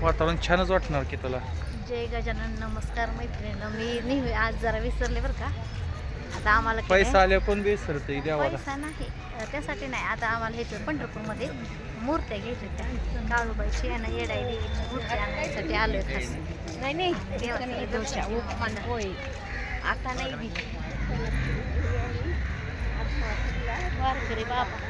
वातावरण छानच वाटणार की तुला. जय गजानन नमस्कार मैत्रिणीनं. मी नेहमी आज जरा विसरले बरं का. आता आम्हाला की पैसा नाही- आल्या पण बेसरत देवाला. पैसा नाही. अं, त्यासाठी नाही. आता आम्हाला ह्याच्या पंढरपूरमध्ये मूर्त्या घ्यायच्या होत्या काळूबाईची आणि येडाई देवीची मूर्ती आणण्यासाठी आलोय खास. नाही नाही. देवाचं दर्शन घेऊन. होय. आता नाही बी वारकरी बाबा.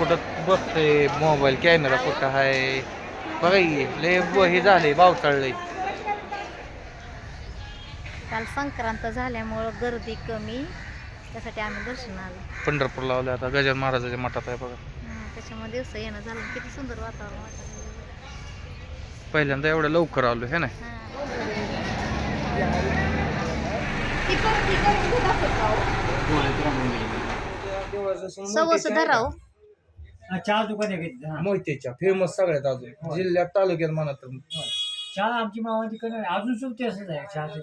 कुठं बघते मोबाईल कॅमेरा कुठं आहे बघा लय हे झालंय बावचाळलंय काल संक्रांत झाल्यामुळं गर्दी कमी. त्यासाठी आम्ही दर्शन आलो. पंढरपूर लावलं आता गजान महाराजाच्या मठात आहे बघा. हं, त्याच्यामुळे दिवस येणं झालं. किती सुंदर वातावरण वाटत पहिल्यांदा एवढं लवकर आलो हे ना? सवस धराव. चहा दुकान आहे का? हा. मोहितेच्या फेमस सगळ्यात अजून. जिल्ह्यात तालुक्यात म्हणा तर. चहा आमची मामा तिकडे अजून सुद्धा असंच आहे चहाचं